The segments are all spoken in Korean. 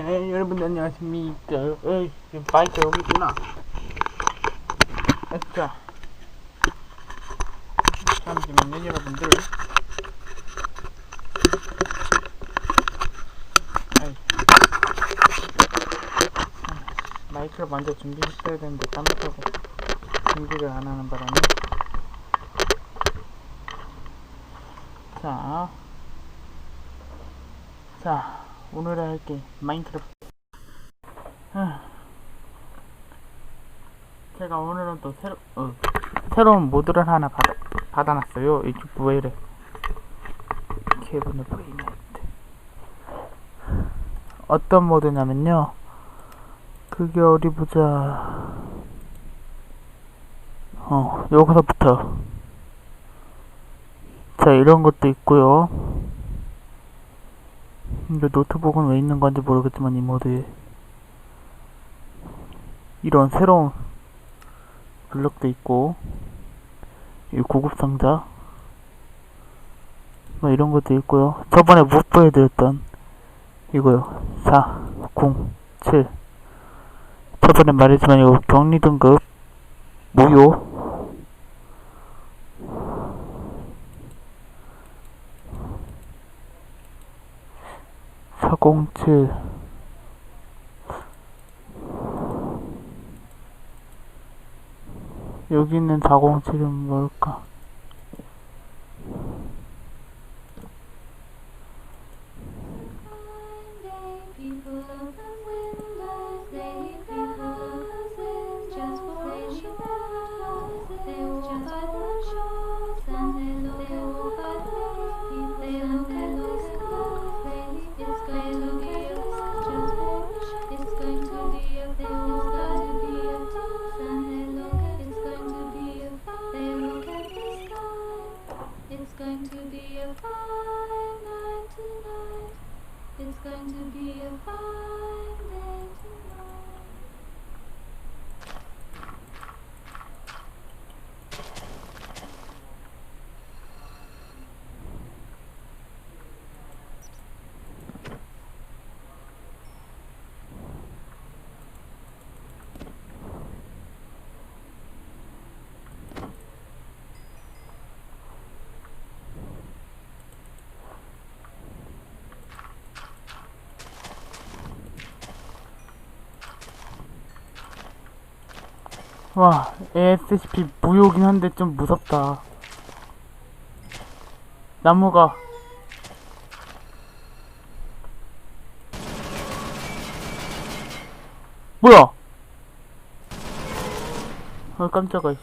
네, 여러분 안녕하십니까. 지금 마이크 여기 있구나. 자. 잠시만요, 여러분들. 아이. 마이크를 먼저 준비했어야 되는데 깜빡하고 준비를 안 하는 바람에. 자. 자, 오늘 할게 마인크래프트. 하, 제가 오늘은 또 새로 어, 새로운 모드를 하나 받아 받아놨어요. 이쪽 왜 이래? 케이블 포이네트. 어떤 모드냐면요. 그게 어디 보자. 어, 여기서부터. 자, 이런 것도 있고요. 근데 노트북은 왜 있는 건지 모르겠지만 이 모드에 이런 새로운 블럭도 있고 이 고급 상자 뭐 이런 것도 있고요. 저번에 못 보여드렸던 이거요. 4 0 7 저번에 말했지만 이거 격리 등급 무효 407 여기 있는 407은 뭘까? 와 ASCP 무효긴 한데 좀 무섭다. 나무가. 뭐야? 아 깜짝아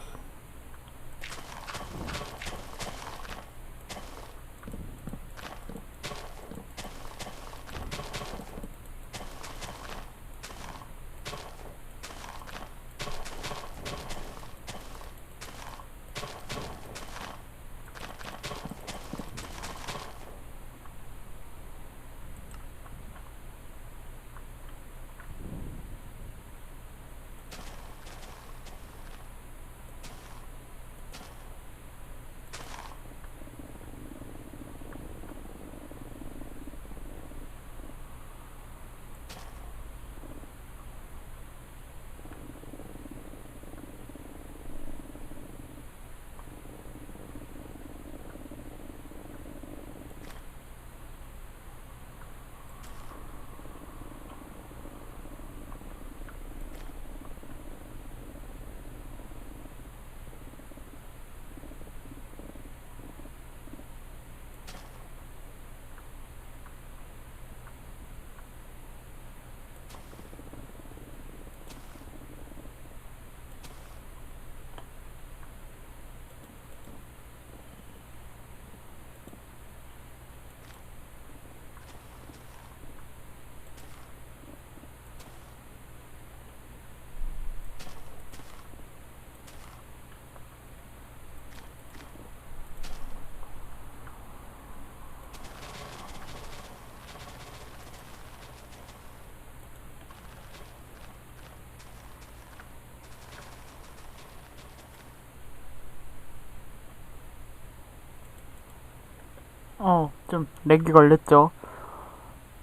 어, 좀 렉이 걸렸죠.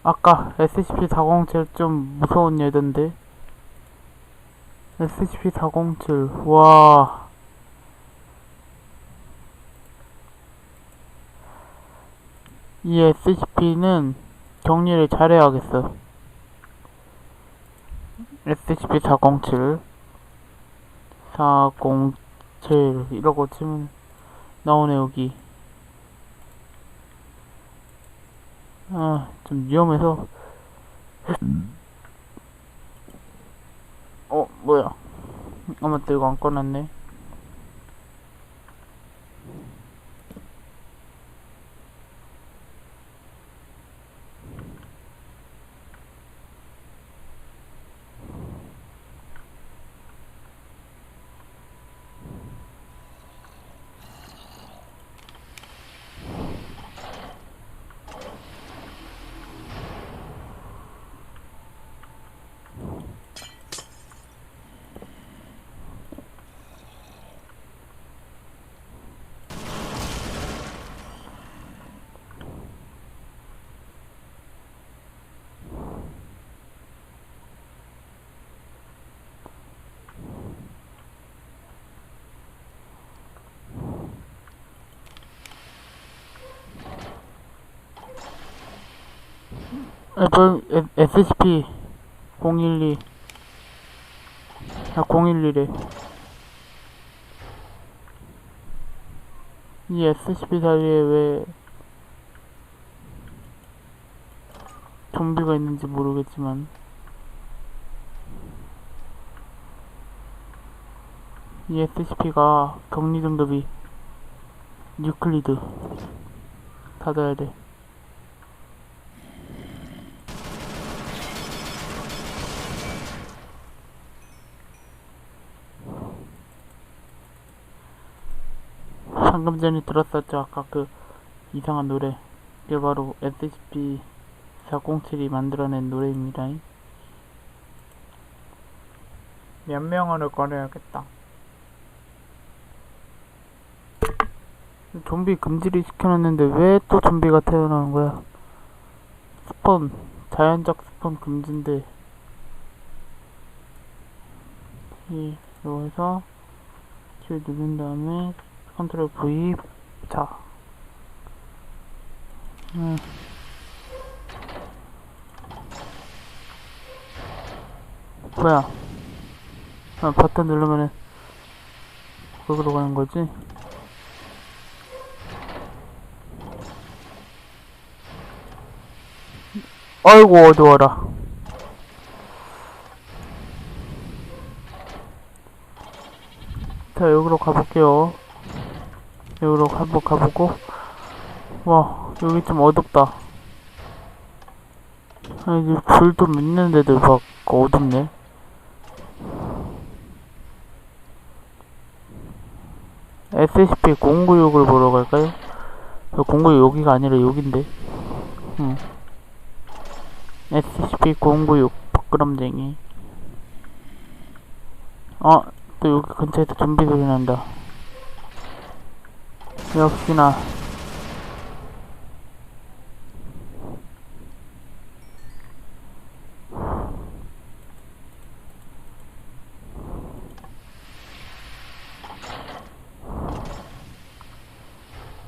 아까 SCP-407 좀 무서운 얘던데. SCP-407, 와. 이 SCP는 격리를 잘해야겠어. SCP-407 407 이라고 치면 나오네 여기 아 좀 위험해서. 어 뭐야. 아 맞다 이거 안 꺼놨네 애플 SCP 012 아 011에 이 SCP 사이에 왜 좀비가 있는지 모르겠지만. 이 SCP가 격리 등급이 뉴클리드 닫아야 돼 방금 전에 들었었죠. 아까 그 이상한 노래. 그게 바로 SCP 407이 만들어낸 노래입니다. 몇 명을 꺼내야겠다. 좀비 금지를 시켜놨는데 왜 또 좀비가 태어나는 거야? 스폰. 자연적 스폰 금지인데. 이로 해서 킬 누른 다음에 컨트롤 V 자. 음. 뭐야? 아, 버튼 누르면은 거기로 가는 거지? 아이고 어두워라. 자 여기로 가볼게요 여기로 한번 가보고. 와 여기 좀 어둡다. 아 이제 불도 있는데도 막 어둡네. SCP-096을 보러 갈까요? 096 여기가 아니라 여긴데. 응. SCP-096 부끄럼쟁이. 어, 또 여기 근처에서 좀비 소리 난다 역시나.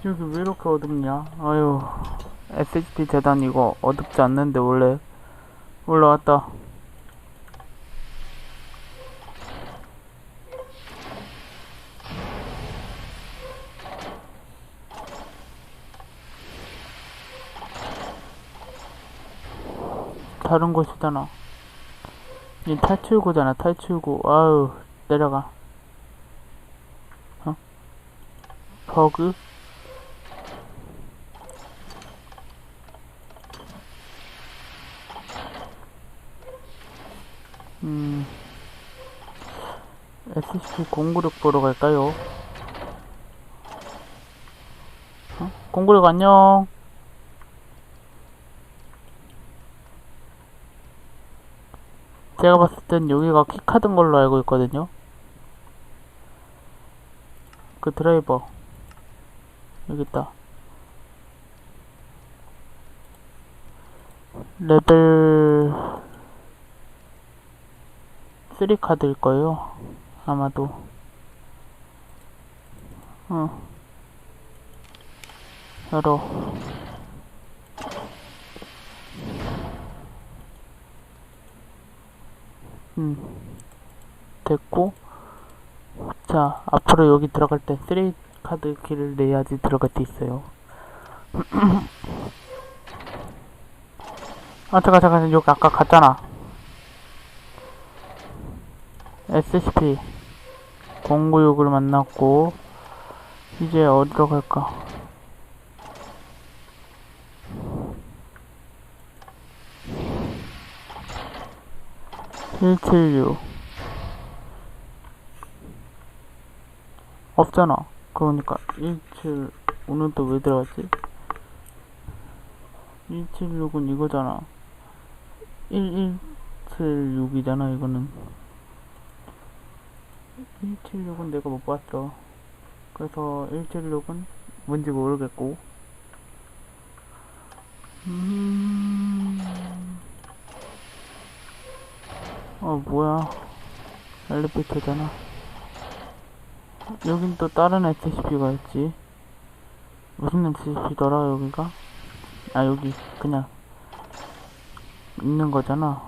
여기 왜 이렇게 어둡냐? 아유 SCP 재단 이거 어둡지 않는데 원래 올라왔다 다른 곳이잖아. 이 탈출구잖아, 탈출구. 아유, 내려가. 어? 버그? 음. SCP-096 보러 갈까요? 어? 096 안녕. 제가 봤을 땐 여기가 키카든 걸로 알고 있거든요. 그 드라이버. 여기 있다. 레벨 3 카드일 거예요. 아마도. 어. 열어. 음. 됐고. 자, 앞으로 여기 들어갈 때 3 카드 키를 내야지 들어갈 수 있어요. 아, 잠깐, 잠깐, 여기 아까 갔잖아. SCP 096을 만났고, 이제 어디로 갈까? (176) 없잖아. 그러니까 (17) 오늘 또 왜 들어갔지? 176은 이거잖아. 1176이잖아 이거는. 176은 내가 못 봤어. 그래서 176은 뭔지 모르겠고. 음... 어 뭐야. 엘리베이터잖아. 여긴 또 다른 SCP가 있지. 무슨 SCP더라 여기가? 아 여기 그냥. 있는 거잖아.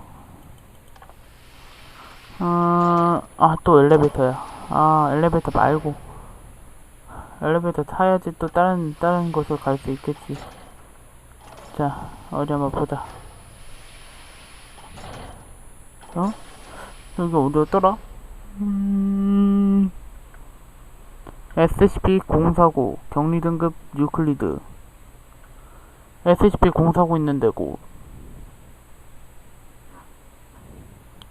아또 엘리베이터야. 아 엘리베이터 말고. 엘리베이터 타야지 또 다른 다른 곳을 갈수 있겠지. 자 어디 한번 보자. 어? 여기 어디였더라? 음... SCP-049 격리 등급 유클리드. SCP-049 있는 데고.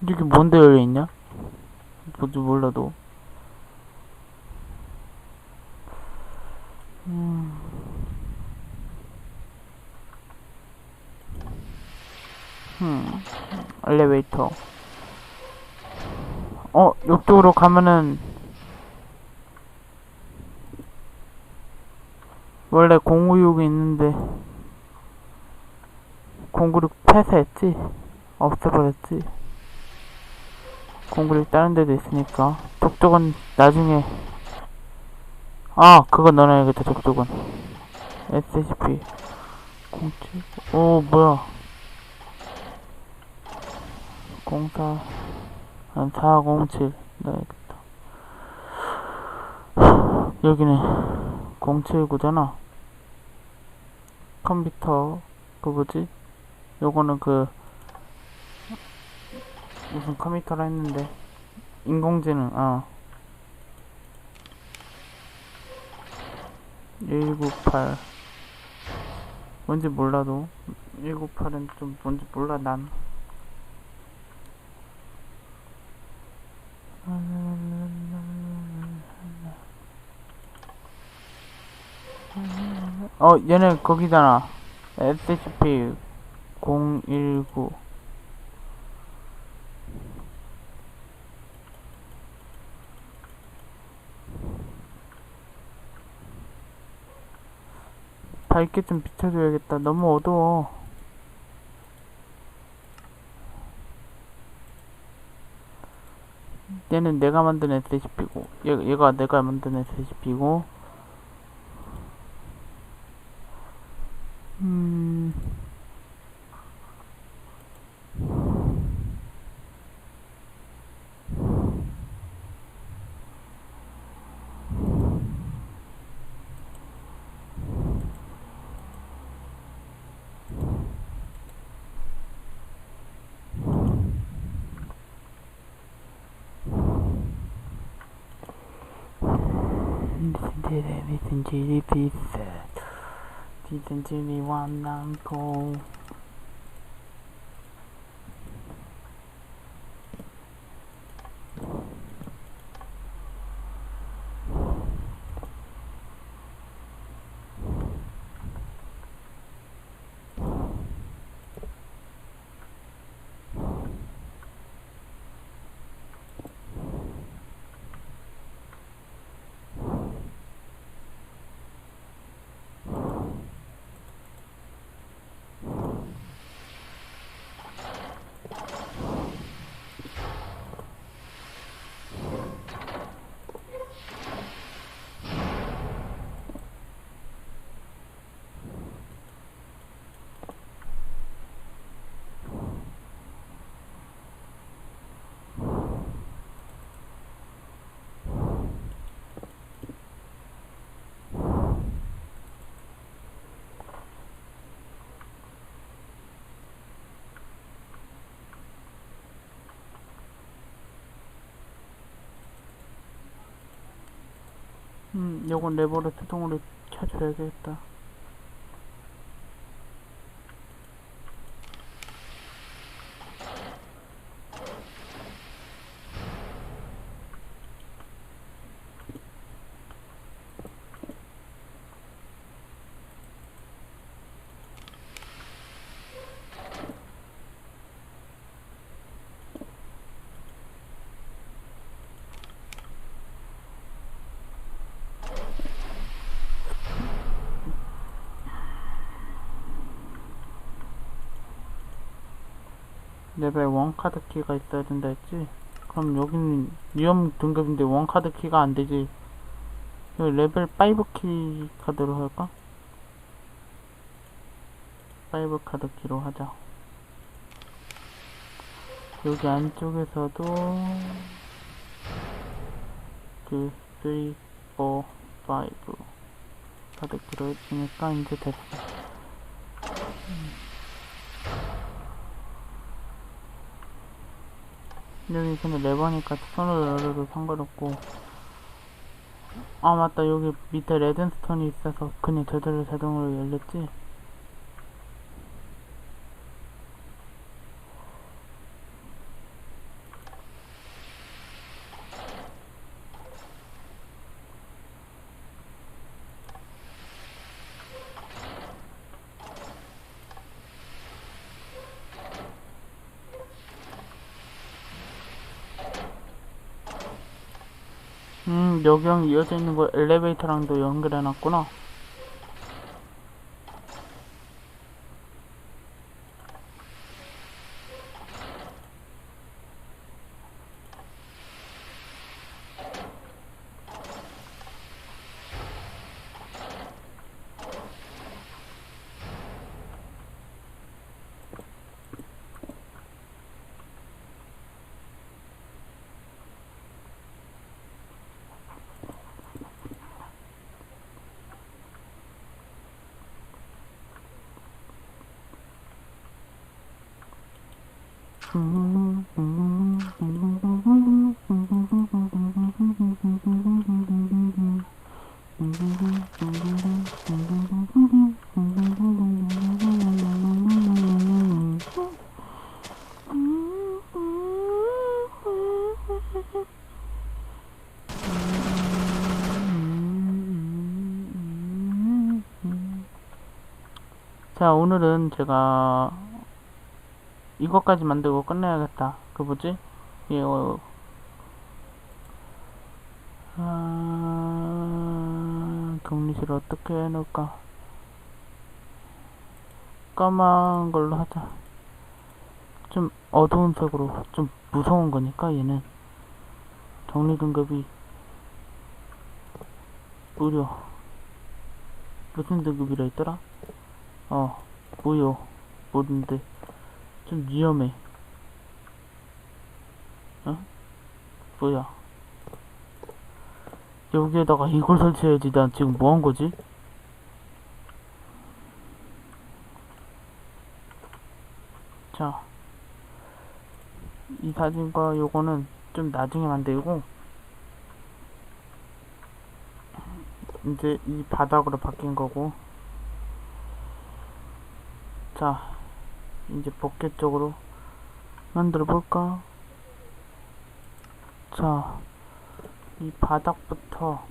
이게 뭔데 열려있냐? 뭔지 몰라도. 음... 음... 엘리베이터 어, 이쪽으로 가면은 원래 056이 있는데 096 폐쇄했지? 없애버렸지? 096 다른 데도 있으니까. 족족은 나중에 아 그거 넣어놔야겠다 족족은. SCP 07오 뭐야. 04 한407 넣어야겠다. 여기는 079잖아. 컴퓨터. 그 뭐지? 요거는 그 무슨 컴퓨터라 했는데. 인공지능 어. 198 뭔지 몰라도. 198은 좀 뭔지 몰라 난 어, 얘네 거기잖아. SCP 019. 밝게 좀 비춰줘야겠다. 너무 어두워. 얘는 내가 만든 SCP고, 얘, 얘가 내가 만든 SCP고, 음. 무슨 일이 비싸 디 음, 요건 레버를 수동으로 켜줘야겠다. 레벨 1 카드 키가 있어야 된다 했지? 그럼 여기는 위험 등급인데 1 카드 키가 안 되지. 레벨 5 키 카드로 할까? 5 카드 키로 하자. 여기 안쪽에서도 그 3, 4, 5 카드 키로 해주니까 이제 됐어. 여기 근데 레버니까 손으로 열어도 상관없고. 아 맞다. 여기 밑에 레든스톤이 있어서 그냥 저절로 자동으로 열렸지 음 여기랑 이어져 있는 거 엘리베이터랑도 연결해 놨구나 자 오늘은 제가 이것까지 만들고 끝내야겠다. 그 뭐지? 예, 어, 아, 격리실 어떻게 해놓을까? 까만 걸로 하자. 좀 어두운 색으로 좀 무서운 거니까 얘는. 정리 등급이 무려 무슨 등급이라 했더라? 어 무효 모른데 좀 위험해 어? 뭐야 여기에다가 이걸 설치해야지 난 지금 뭐 한 거지? 자, 이 사진과 요거는 좀 나중에 만들고 이제 이 바닥으로 바뀐 거고 자 이제 복개 쪽으로 만들어 볼까? 자 이 바닥부터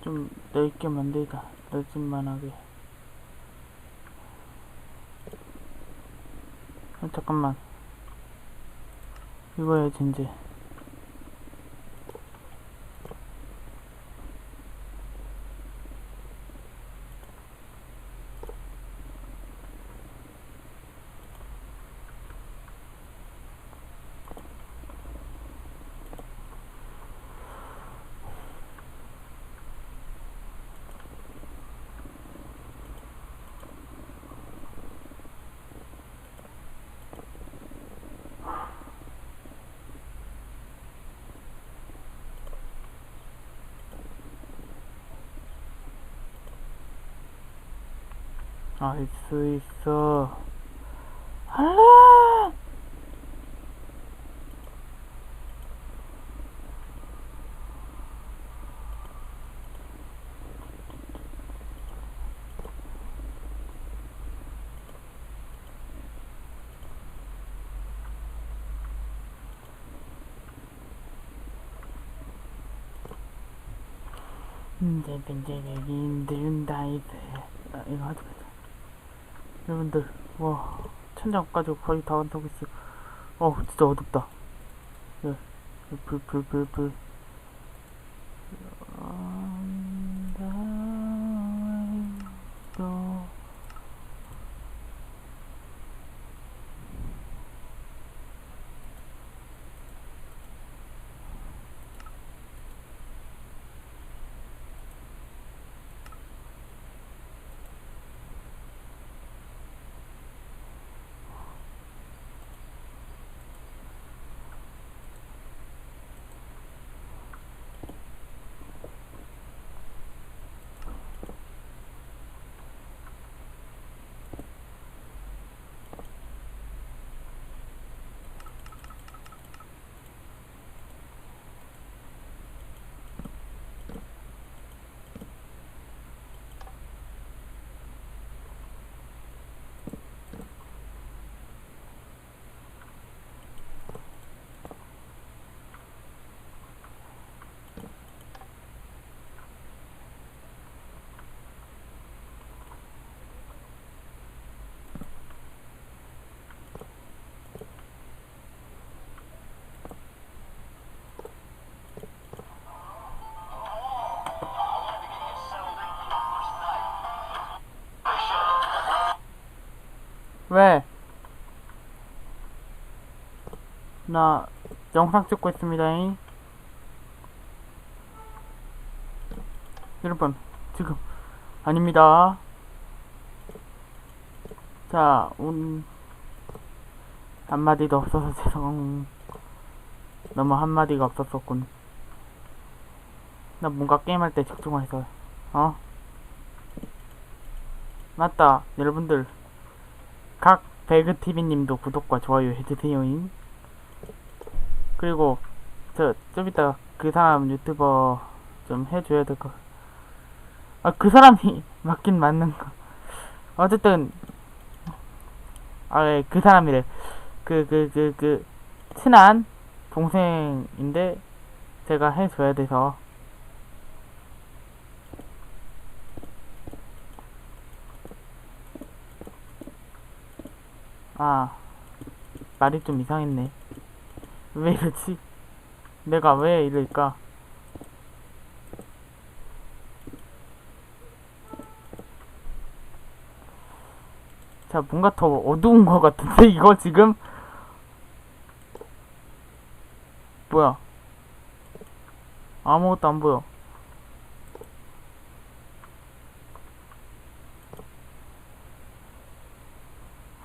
좀 넓게 만들자. 넓진만하게. 아, 잠깐만. 이거 해야지. 이제 あいついそあらんでんでんでんでん。 여러분들 와 천장까지 거의 다 완성했어 어 진짜 어둡다 예, 불불불불 또 왜? 나 영상 찍고 있습니다잉. 여러분, 지금 아닙니다. 자, 운 한마디도 없어서 죄송. 너무 한마디가 없었었군. 나 뭔가 게임할 때 집중해서, 어? 맞다, 여러분들. 각 배그TV님도 구독과 좋아요 해주세요잉. 그리고 저 좀 이따 그 사람 유튜버 좀 해줘야 될 거. 아그 사람이 맞긴 맞는 거. 어쨌든 아그 사람이래. 그 그 그 그 친한 동생인데 제가 해줘야 돼서. 아, 말이 좀 이상했네. 왜 이러지? 내가 왜 이럴까? 자, 뭔가 더 어두운 것 같은데, 이거 지금? 뭐야? 아무것도 안 보여.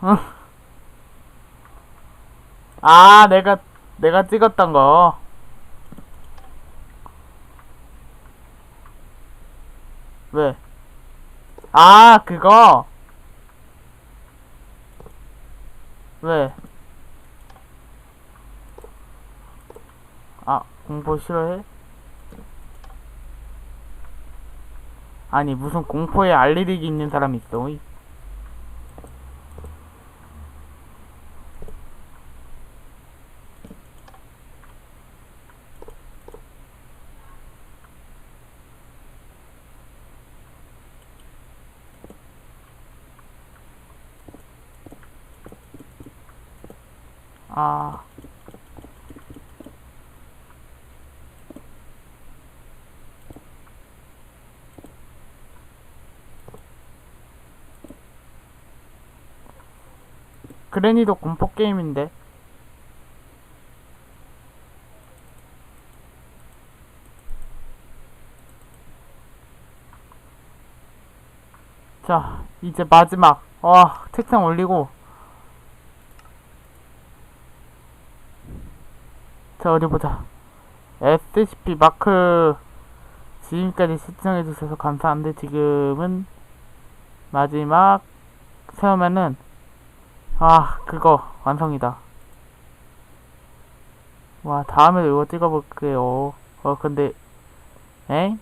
아, 내가, 내가 찍었던 거. 왜? 아, 그거? 왜? 아, 공포 싫어해? 아니, 무슨 공포에 알레르기 있는 사람이 있어. 아. 그래니도 공포 게임인데. 자, 이제 마지막. 와, 책상 올리고. 자, 어디 보자. SCP 마크 지금까지 시청해주셔서 감사한데 지금은 마지막 세우면은 아 그거 완성이다. 와 다음에도 이거 찍어볼게요. 어 근데 에?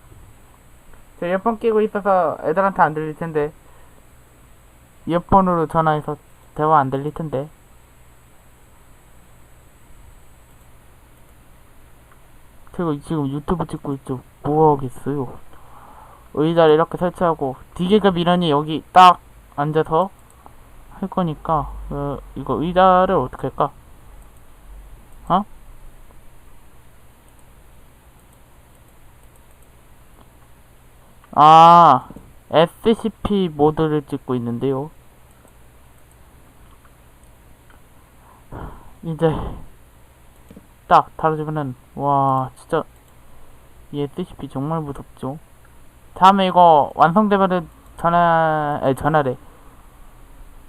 저 이어폰 끼고 있어서 애들한테 안 들릴 텐데 이어폰으로 전화해서 대화 안 들릴 텐데. 제가 지금 유튜브 찍고 있죠. 뭐 하겠어요. 의자를 이렇게 설치하고 디계급 이런이 여기 딱 앉아서 할 거니까 어, 이거 의자를 어떻게 할까? 어? 아 SCP 모드를 찍고 있는데요. 이제 딱 달아주면은 와 진짜 이 SCP 정말 무섭죠. 다음에 이거 완성되면은 전화 에 전화래.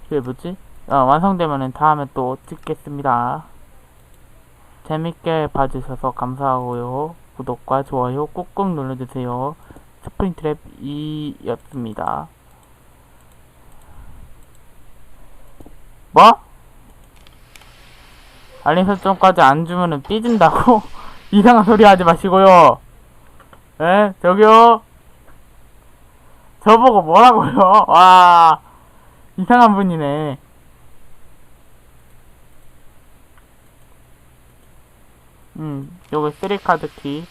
그게 뭐지? 어, 완성되면은 다음에 또 찍겠습니다. 재밌게 봐주셔서 감사하고요. 구독과 좋아요 꾹꾹 눌러주세요. 스프링트랩 2였습니다. 뭐? 알림 설정까지 안 주면은 삐진다고? 이상한 소리 하지 마시고요. 에? 저기요? 저보고 뭐라고요? 와, 이상한 분이네. 음, 요거 쓰리카드 키.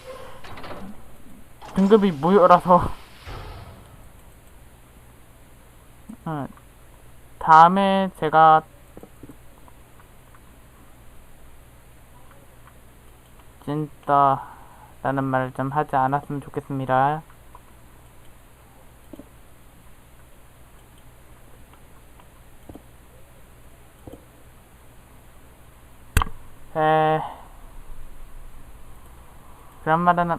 등급이 무효라서. 어, 다음에 제가 진짜 라는 말을 좀 하지 않았으면 좋겠습니다. 에 그런 말은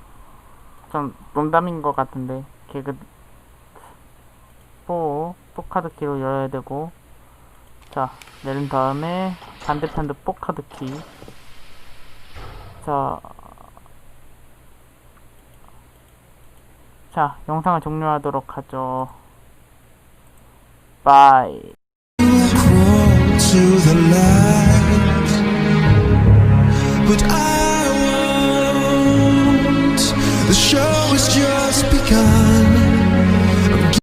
좀 농담인 것 같은데 개그 뽀, 뽀 카드 키로 열어야 되고 자 내린 다음에 반대편도 뽀 카드 키 자, 자, 영상을 종료하도록 하죠. 바이. to the light. But I